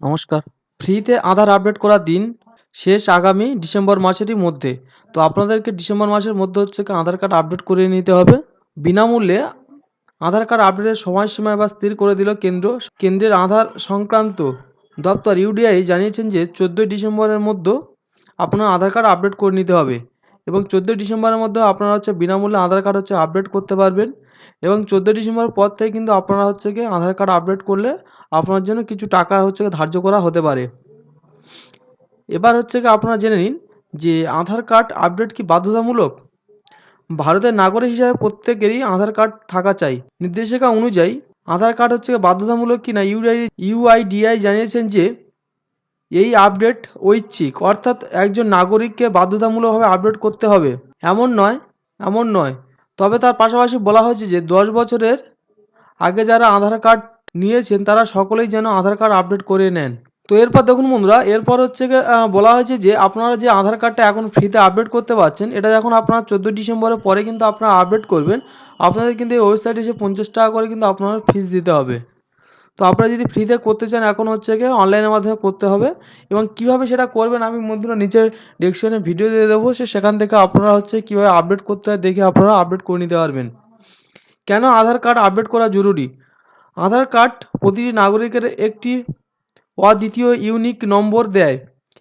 নমস্কার। ফ্রিতে আধার আপডেট করার দিন শেষ আগামী ডিসেম্বর মাসেরই মধ্যে। তো আপনাদেরকে ডিসেম্বর মাসের মধ্যে হচ্ছে আধার কার্ড আপডেট করে নিতে হবে। বিনামূল্যে আধার কার্ড আপডেটের সময়সীমা এবার স্থির করে দিল কেন্দ্র। কেন্দ্রের আধার সংক্রান্ত দপ্তর ইউডিআই জানিয়েছেন যে চোদ্দোই ডিসেম্বরের মধ্যে আপনার আধার কার্ড আপডেট করে নিতে হবে। এবং চোদ্দোই ডিসেম্বরের মধ্যে আপনারা হচ্ছে বিনামূল্যে আধার কার্ড হচ্ছে আপডেট করতে পারবেন। এবং চোদ্দোই ডিসেম্বর পর থেকে কিন্তু আপনারা হচ্ছে কি আধার কার্ড আপডেট করলে আপনার জন্য কিছু টাকা হচ্ছে গিয়ে ধার্য করা হতে পারে। এবার হচ্ছে কি আপনারা জেনে নিন যে আধার কার্ড আপডেট কি বাধ্যতামূলক? ভারতের নাগরিক হিসাবে প্রত্যেকেরই আধার কার্ড থাকা চাই। নির্দেশিকা অনুযায়ী আধার কার্ড হচ্ছে গিয়ে বাধ্যতামূলক কিনা ইউআই, ইউআইডিআই জানিয়েছেন যে এই আপডেট ঐচ্ছিক, অর্থাৎ একজন নাগরিককে বাধ্যতামূলকভাবে আপডেট করতে হবে। এমন নয় এমন নয়। তবে তার পাশাপাশি বলা হয়েছে যে দশ বছরের আগে যারা আধার কার্ড নিয়েছেন, তারা সকলেই যেন আধার কার্ড আপডেট করে নেন। তো এরপর দেখুন বন্ধুরা, এরপর হচ্ছে বলা হয়েছে যে আপনারা যে আধার কার্ডটা এখন ফ্রিতে আপডেট করতে পারছেন, এটা যখন আপনারা চোদ্দোই ডিসেম্বরের পরে কিন্তু আপনারা আপডেট করবেন, আপনাদের কিন্তু এই ওয়েবসাইটে এসে পঞ্চাশ টাকা করে কিন্তু আপনারা ফিস দিতে হবে। তো আপনারা যদি ফ্রিতে করতে চান, এখন হচ্ছে গিয়ে অনলাইনের মাধ্যমে করতে হবে। এবং কীভাবে সেটা করবেন, আমি বন্ধুরা নিচের ডেসক্রিপশনে ভিডিও দিয়ে দেবো। সে সেখান থেকে আপনারা হচ্ছে কীভাবে আপডেট করতে হয় দেখে আপনারা আপডেট করে নিতে পারবেন। কেন আধার কার্ড আপডেট করা জরুরি? আধার কার্ড প্রতিটি নাগরিকের একটি অদ্বিতীয় ইউনিক নম্বর দেয়।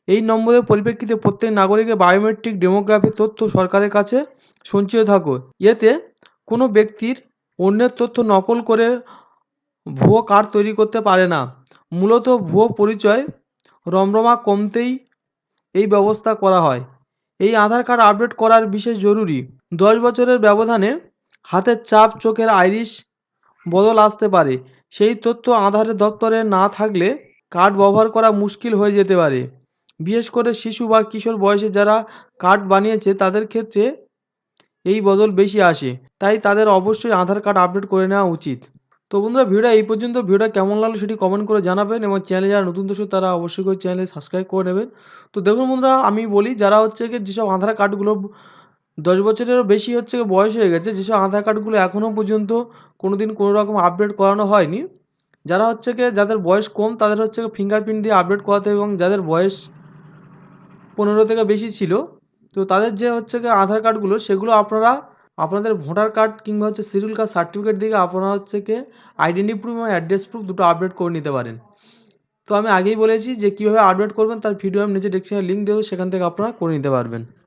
এই নম্বরের পরিপ্রেক্ষিতে প্রত্যেক নাগরিকের বায়োমেট্রিক ডেমোগ্রাফিক তথ্য সরকারের কাছে সঞ্চিত থাকে এতে কোনো ব্যক্তির অন্যের তথ্য নকল করে ভুয়ো কার্ড তৈরি করতে পারে না। মূলত ভুয়ো পরিচয় রমরমা কমতেই এই ব্যবস্থা করা হয়। এই আধার কার্ড আপডেট করার বিশেষ জরুরি। দশ বছরের ব্যবধানে হাতের চাপ চোখের আইরিশ বদল আসতে পারে। সেই তথ্য আধারের দপ্তরে না থাকলে কার্ড ব্যবহার করা মুশকিল হয়ে যেতে পারে। বিশেষ করে শিশু বা কিশোর বয়সে যারা কার্ড বানিয়েছে, তাদের ক্ষেত্রে এই বদল বেশি আসে। তাই তাদের অবশ্যই আধার কার্ড আপডেট করে নেওয়া উচিত। তো বন্ধুরা ভিডিওটা এই পর্যন্ত। ভিডিওটা কেমন লাগল সেটি কমেন্ট করে জানাবেন এবং চ্যানেলে যারা নতুন দর্শক, তারা অবশ্যই করে চ্যানেলে সাবস্ক্রাইব করে নেবেন। তো দেখুন বন্ধুরা, আমি বলি, যারা হচ্ছে কি যেসব আধার কার্ডগুলো দশ বছরেরও বেশি হচ্ছে বয়স হয়ে গেছে, যেসব আধার কার্ডগুলো এখনও পর্যন্ত কোনো দিন কোনো রকম আপডেট করানো হয়নি, যারা হচ্ছে গিয়ে যাদের বয়স কম, তাদের হচ্ছে ফিঙ্গারপ্রিন্ট দিয়ে আপডেট করাতে এবং যাদের বয়স পনেরো থেকে বেশি ছিল, তো তাদের যে হচ্ছে আধার কার্ডগুলো, সেগুলো আপনারা আপনাদের ভোটার কার্ড কিংবা হচ্ছে সিডিউল কার্ড সার্টিফিকেট দিকে আপনারা হচ্ছে কে আইডেন্টি প্রুফ এবং অ্যাড্রেস প্রুফ দুটো আপডেট করে নিতে পারেন। তো আমি আগেই বলেছি যে কীভাবে আপডেট করবেন তার ভিডিও আমি নিচে ডেসক্রিপশনে লিঙ্ক দেবো, সেখান থেকে আপনারা করে নিতে পারবেন।